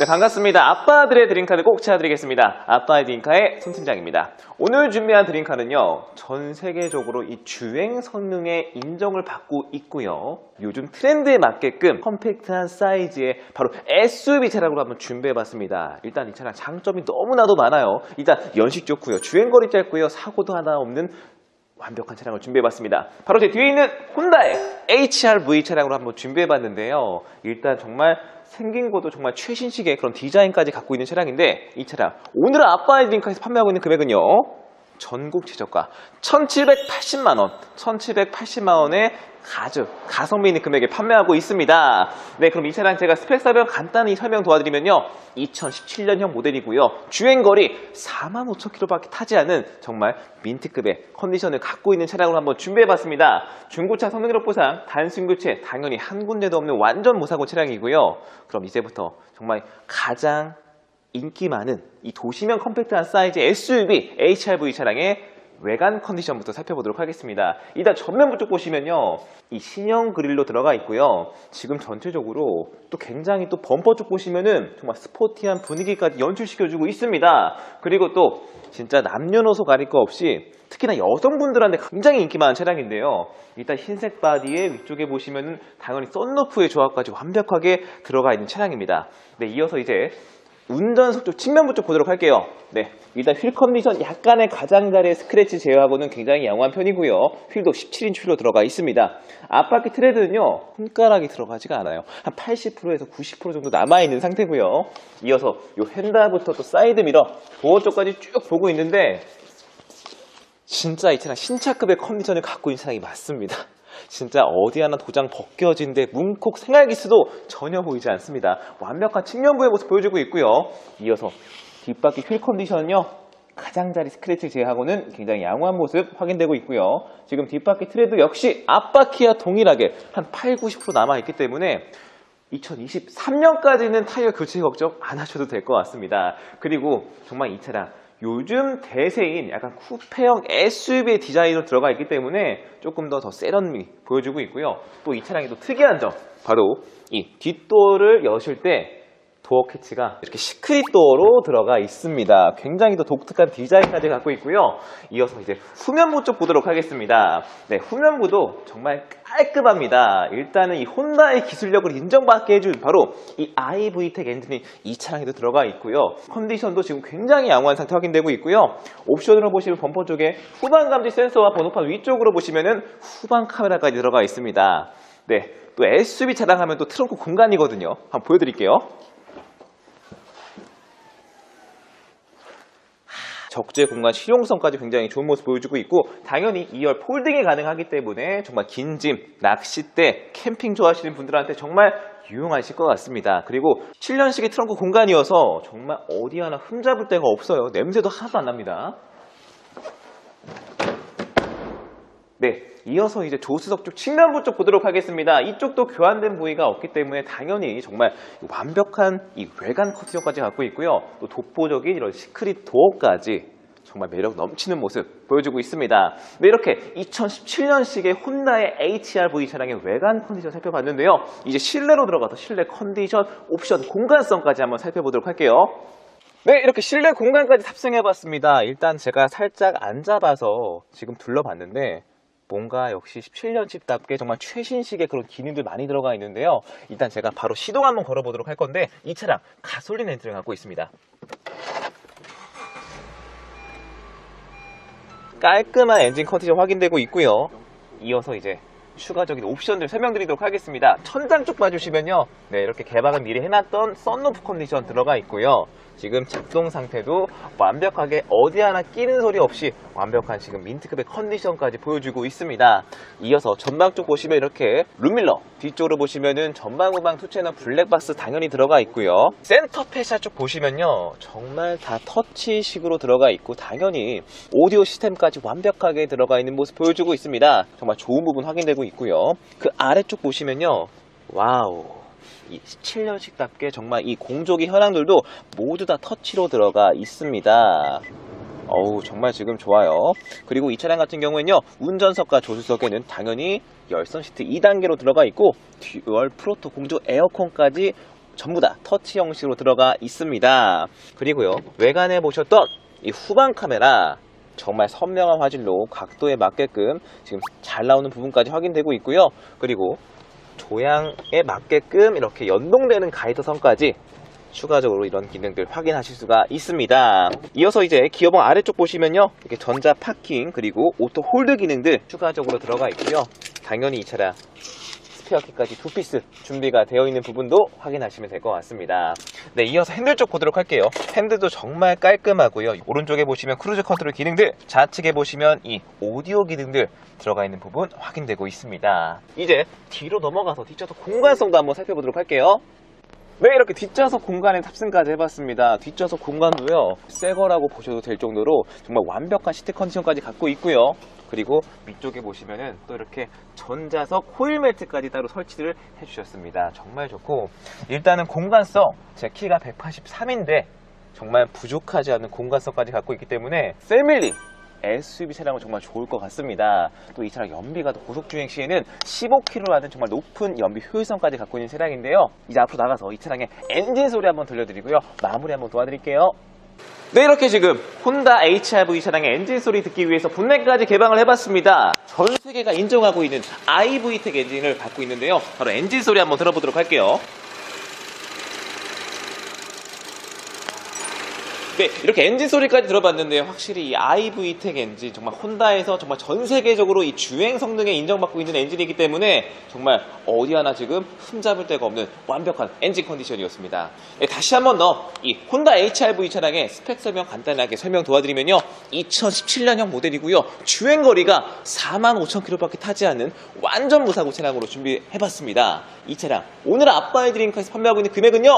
네, 반갑습니다. 아빠들의 드림카드 꼭 찾아드리겠습니다. 아빠의 드림카의 손 팀장입니다. 오늘 준비한 드림카는요, 전 세계적으로 이 주행 성능의 인정을 받고 있고요. 요즘 트렌드에 맞게끔 컴팩트한 사이즈의 바로 SUV 차량으로 한번 준비해봤습니다. 일단 이 차량 장점이 너무나도 많아요. 일단 연식 좋고요. 주행거리 짧고요. 사고도 하나 없는 완벽한 차량을 준비해봤습니다. 바로 제 뒤에 있는 혼다의 HRV 차량으로 한번 준비해봤는데요. 일단 정말 생긴 것도 정말 최신식의 그런 디자인까지 갖고 있는 차량인데 이 차량 오늘 아빠의 링크에서 판매하고 있는 금액은요. 전국 최저가 1780만 원, 1780만원의 가죽, 가성비 있는 금액에 판매하고 있습니다. 네, 그럼 이 차량 제가 스펙 설명 간단히 설명 도와드리면요. 2017년형 모델이고요. 주행거리 45,000km밖에 타지 않은 정말 민트급의 컨디션을 갖고 있는 차량으로 한번 준비해봤습니다. 중고차 성능력 보상, 단순 교체, 당연히 한 군데도 없는 완전 무사고 차량이고요. 그럼 이제부터 정말 가장 인기 많은 이 도시명 컴팩트한 사이즈 SUV HRV 차량의 외관 컨디션부터 살펴보도록 하겠습니다. 일단 전면부 쪽 보시면요. 이 신형 그릴로 들어가 있고요. 지금 전체적으로 또 굉장히 또 범퍼 쪽 보시면은 정말 스포티한 분위기까지 연출시켜주고 있습니다. 그리고 또 진짜 남녀노소 가릴 거 없이 특히나 여성분들한테 굉장히 인기 많은 차량인데요. 일단 흰색 바디에 위쪽에 보시면은 당연히 썬루프의 조합까지 완벽하게 들어가 있는 차량입니다. 네, 이어서 이제 운전석 쪽 측면부 쪽 보도록 할게요. 네, 일단 휠 컨디션 약간의 가장자리의 스크래치 제외하고는 굉장히 양호한 편이고요. 휠도 17인치 휠로 들어가 있습니다. 앞바퀴 트레드는요, 손가락이 들어가지가 않아요. 한 80%에서 90% 정도 남아있는 상태고요. 이어서 이 핸들부터 또 사이드 미러, 도어 쪽까지 쭉 보고 있는데 진짜 이 차량 신차급의 컨디션을 갖고 있는 차량이 맞습니다. 진짜 어디 하나 도장 벗겨진 데 문콕 생활기스도 전혀 보이지 않습니다. 완벽한 측면부의 모습 보여주고 있고요. 이어서 뒷바퀴 휠 컨디션은요. 가장자리 스크래치 제외하고는 굉장히 양호한 모습 확인되고 있고요. 지금 뒷바퀴 트레드 역시 앞바퀴와 동일하게 한 8, 90% 남아있기 때문에 2023년까지는 타이어 교체 걱정 안 하셔도 될 것 같습니다. 그리고 정말 이 차량 요즘 대세인 약간 쿠페형 SUV의 디자인으로 들어가 있기 때문에 조금 더 더 세련미 보여주고 있고요. 또 이 차량이 또 특이한 점 바로 이 뒷도어를 여실 때 도어 캐치가 이렇게 시크릿 도어로 들어가 있습니다. 굉장히 더 독특한 디자인까지 갖고 있고요. 이어서 이제 후면부 쪽 보도록 하겠습니다. 네, 후면부도 정말 깔끔합니다. 일단은 이 혼다의 기술력을 인정받게 해준 바로 이 iVTEC 엔진이 이 차량에도 들어가 있고요. 컨디션도 지금 굉장히 양호한 상태 확인되고 있고요. 옵션으로 보시면 범퍼 쪽에 후방 감지 센서와 번호판 위쪽으로 보시면은 후방 카메라까지 들어가 있습니다. 네, 또 SUV 차량 하면 또 트렁크 공간이거든요. 한번 보여드릴게요. 적재 공간 실용성까지 굉장히 좋은 모습 보여주고 있고 당연히 2열 폴딩이 가능하기 때문에 정말 긴 짐, 낚싯대, 캠핑 좋아하시는 분들한테 정말 유용하실 것 같습니다. 그리고 7년식의 트렁크 공간이어서 정말 어디 하나 흠잡을 데가 없어요. 냄새도 하나도 안 납니다. 네, 이어서 이제 조수석 쪽 측면부 쪽 보도록 하겠습니다. 이쪽도 교환된 부위가 없기 때문에 당연히 정말 완벽한 이 외관 커트형까지 갖고 있고요. 또 독보적인 이런 시크릿 도어까지 정말 매력 넘치는 모습 보여주고 있습니다. 네, 이렇게 2017년식의 혼다의 HRV 차량의 외관 컨디션 살펴봤는데요. 이제 실내로 들어가서 실내 컨디션, 옵션, 공간성까지 한번 살펴보도록 할게요. 네, 이렇게 실내 공간까지 탑승해봤습니다. 일단 제가 살짝 앉아봐서 지금 둘러봤는데 뭔가 역시 17년식답게 정말 최신식의 그런 기능들 많이 들어가 있는데요. 일단 제가 바로 시동 한번 걸어보도록 할 건데 이 차량 가솔린 엔진을 갖고 있습니다. 깔끔한 엔진 컨디션 확인되고 있고요. 이어서 이제 추가적인 옵션들 설명드리도록 하겠습니다. 천장 쪽 봐주시면요. 네, 이렇게 개방을 미리 해놨던 썬루프 컨디션 들어가 있고요. 지금 작동 상태도 완벽하게 어디 하나 끼는 소리 없이 완벽한 지금 민트급의 컨디션까지 보여주고 있습니다. 이어서 전방 쪽 보시면 이렇게 룸밀러 뒤쪽으로 보시면은 전방 후방 투체는 블랙박스 당연히 들어가 있고요. 센터 패샤 쪽 보시면요. 정말 다 터치식으로 들어가 있고 당연히 오디오 시스템까지 완벽하게 들어가 있는 모습 보여주고 있습니다. 정말 좋은 부분 확인되고 있고요. 그 아래쪽 보시면요. 와우. 이 17년식답게 정말 이 공조기 현황들도 모두 다 터치로 들어가 있습니다. 어우 정말 지금 좋아요. 그리고 이 차량 같은 경우에는요 운전석과 조수석에는 당연히 열선 시트 2단계로 들어가 있고 듀얼 프로토 공조 에어컨까지 전부 다 터치 형식으로 들어가 있습니다. 그리고요, 외관에 보셨던 이 후방 카메라 정말 선명한 화질로 각도에 맞게끔 지금 잘 나오는 부분까지 확인되고 있고요. 그리고 조향에 맞게끔 이렇게 연동되는 가이드 선까지 추가적으로 이런 기능들 확인하실 수가 있습니다. 이어서 이제 기어봉 아래쪽 보시면요. 이렇게 전자 파킹 그리고 오토 홀드 기능들 추가적으로 들어가 있고요. 당연히 이 차량 스페어키까지 두 피스 준비가 되어 있는 부분도 확인하시면 될 것 같습니다. 네, 이어서 핸들 쪽 보도록 할게요. 핸들도 정말 깔끔하고요. 오른쪽에 보시면 크루즈 컨트롤 기능들, 좌측에 보시면 이 오디오 기능들 들어가 있는 부분 확인되고 있습니다. 이제 뒤로 넘어가서 뒷좌석 공간성도 한번 살펴보도록 할게요. 네, 이렇게 뒷좌석 공간에 탑승까지 해봤습니다. 뒷좌석 공간도요, 새 거라고 보셔도 될 정도로 정말 완벽한 시트 컨디션까지 갖고 있고요. 그리고 위쪽에 보시면은 또 이렇게 전자석 호일 매트까지 따로 설치를 해주셨습니다. 정말 좋고, 일단은 공간성, 제 키가 183인데, 정말 부족하지 않은 공간성까지 갖고 있기 때문에, 패밀리, SUV 차량은 정말 좋을 것 같습니다. 또 이 차량 연비가 또 고속 주행 시에는 15km라는 정말 높은 연비 효율성까지 갖고 있는 차량인데요. 이제 앞으로 나가서 이 차량의 엔진 소리 한번 들려드리고요. 마무리 한번 도와드릴게요. 네, 이렇게 지금 혼다 HRV 차량의 엔진 소리 듣기 위해서 본넷까지 개방을 해봤습니다. 전 세계가 인정하고 있는 IV텍 엔진을 갖고 있는데요. 바로 엔진 소리 한번 들어보도록 할게요. 네, 이렇게 엔진 소리까지 들어봤는데요. 확실히 이 IV텍 엔진 정말 혼다에서 정말 전 세계적으로 이 주행 성능에 인정받고 있는 엔진이기 때문에 정말 어디 하나 지금 흠잡을 데가 없는 완벽한 엔진 컨디션이었습니다. 네, 다시 한번 더 이 혼다 HRV 차량의 스펙 설명 간단하게 설명 도와드리면요. 2017년형 모델이고요. 주행 거리가 45,000km밖에 타지 않는 완전 무사고 차량으로 준비해봤습니다. 이 차량 오늘 아빠의 드림카에서 판매하고 있는 금액은요.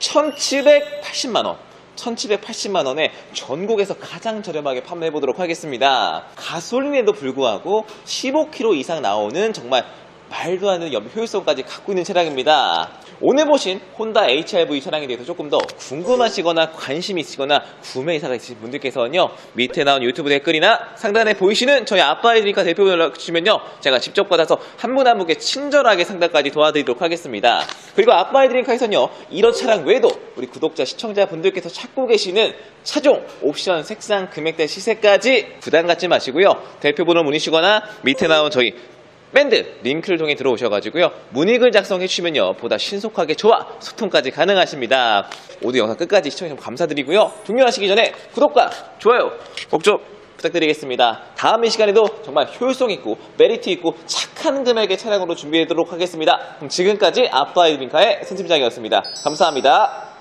1,780만 원. 1780만 원에 전국에서 가장 저렴하게 판매해 보도록 하겠습니다. 가솔린에도 불구하고 15km 이상 나오는 정말 말도 안 되는 연비 효율성까지 갖고 있는 차량입니다. 오늘 보신 혼다 HRV 차량에 대해서 조금 더 궁금하시거나 관심 있으시거나 구매 의사가 있으신 분들께서는요 밑에 나온 유튜브 댓글이나 상단에 보이시는 저희 아빠이드니까 대표 연락 주시면요 제가 직접 받아서 한 분 한 분께 친절하게 상담까지 도와드리도록 하겠습니다. 그리고 아빠이드링카에서는요 이런 차량 외에도 우리 구독자 시청자 분들께서 찾고 계시는 차종 옵션 색상 금액대 시세까지 부담 갖지 마시고요 대표 번호 문의시거나 밑에 나온 저희 밴드 링크를 통해 들어오셔가지고요. 문의글 작성해 주시면요. 보다 신속하게 좋아 소통까지 가능하십니다. 오늘 영상 끝까지 시청해 주셔서 감사드리고요. 종료하시기 전에 구독과 좋아요 꼭 좀 부탁드리겠습니다. 다음 이 시간에도 정말 효율성 있고 메리트 있고 착한 금액의 차량으로 준비하도록 하겠습니다. 그럼 지금까지 아빠의 링카의 승팀장이었습니다. 감사합니다